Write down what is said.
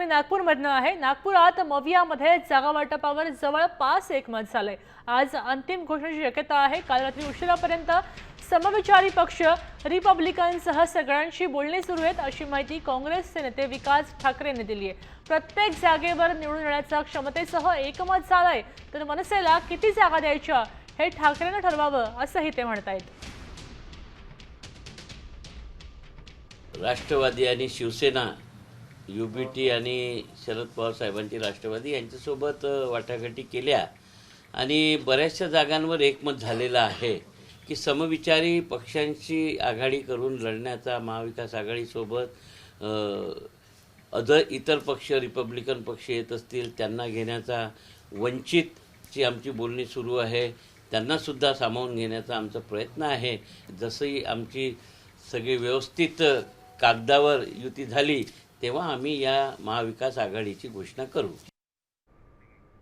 बातमी नागपूरमधनं आहे. नागपुरात मवियामध्ये जागा वाटपावर जवळपास एकमत झालंय. आज अंतिम घोषणेची शक्यता आहे. काल रात्री उशिरापर्यंत समविचारी पक्ष रिपब्लिकनसह सगळ्यांशी बोलणे सुरू आहेत अशी माहिती काँग्रेसचे नेते विकास ठाकरेंनी दिली आहे. प्रत्येक जागेवर निवडून येण्याच्या क्षमतेसह एकमत झालंय. तर मनसेला किती जागा द्यायच्या हे ठाकरेनं ठरवावं असंही ते म्हणतायत. राष्ट्रवादी आणि शिवसेना यू बी टी आणि शरद पवार साहेबांची राष्ट्रवादी यांच्यासोबत वाटाघाटी केल्या. आणि बऱ्याचशा जागांवर एकमत झालेलं आहे की समविचारी पक्षांशी आघाडी करून लढण्याचा महाविकास आघाडीसोबत अदर इतर पक्ष रिपब्लिकन पक्ष येत असतील त्यांना घेण्याचा वंचितची आमची बोलणी सुरू आहे. त्यांनासुद्धा सामावून घेण्याचा आमचा प्रयत्न आहे. जसंही आमची सगळी व्यवस्थित कागदावर युती झाली तेव्हा आम्ही या महाविकास आघाडीची घोषणा करू.